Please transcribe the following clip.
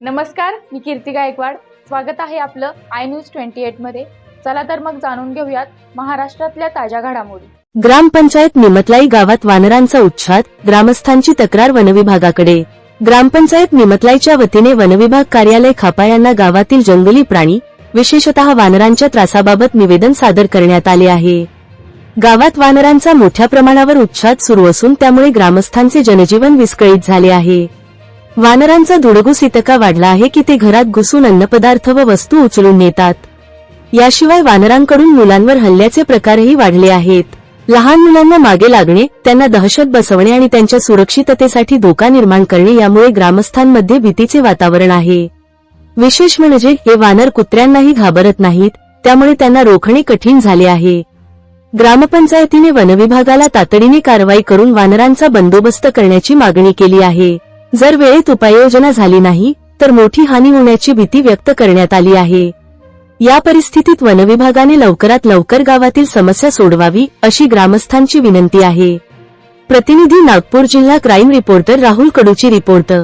नमस्कार मी कीर्ती गायकवाड. स्वागत आहे आपलं आय न्यूज ट्वेंटी एटमध्ये. चला तर मग जाणून घेऊयात महाराष्ट्रातल्या ताज्या घडामोडी. ग्रामपंचायत निमतलाई गावात वानरांचा उच्छाद ग्रामस्थांची तक्रार वनविभागाकडे. ग्रामपंचायत निमतलाईच्या वतीने वनविभाग कार्यालय खापा यांना गावातील जंगली प्राणी विशेषतः वानरांच्या त्रासाबाबत निवेदन सादर करण्यात आले आहे. गावात वानरांचा मोठ्या प्रमाणावर उच्छाद सुरू असून त्यामुळे ग्रामस्थांचे जनजीवन विस्कळीत झाले आहे. वानरांचा धुडगूस इतका वाढला आहे की ते घरात घुसून अन्नपदार्थ व वस्तू उचलून नेतात. याशिवाय वानरांकडून मुलांवर हल्ल्याचे प्रकारही वाढले आहेत. लहान मुलांना मागे लागणे त्यांना दहशत बसवणे आणि त्यांच्या सुरक्षिततेसाठी धोका निर्माण करणे यामुळे ग्रामस्थांमध्ये भीतीचे वातावरण आहे. विशेष म्हणजे हे वानर कुत्र्यांनाही घाबरत नाहीत त्यामुळे त्यांना रोखणे कठीण झाले आहे. ग्रामपंचायतीने वनविभागाला तातडीने कारवाई करून वानरांचा बंदोबस्त करण्याची मागणी केली आहे. जर वेळेत उपाययोजना झाली नाही तर मोठी हानी होण्याची भीती व्यक्त करण्यात आली आहे. या परिस्थितीत वनविभागाने लवकरात लवकर गावातील समस्या सोडवावी अशी ग्रामस्थांची विनंती आहे. प्रतिनिधी नागपूर जिल्हा क्राईम रिपोर्टर राहुल कडूची रिपोर्ट.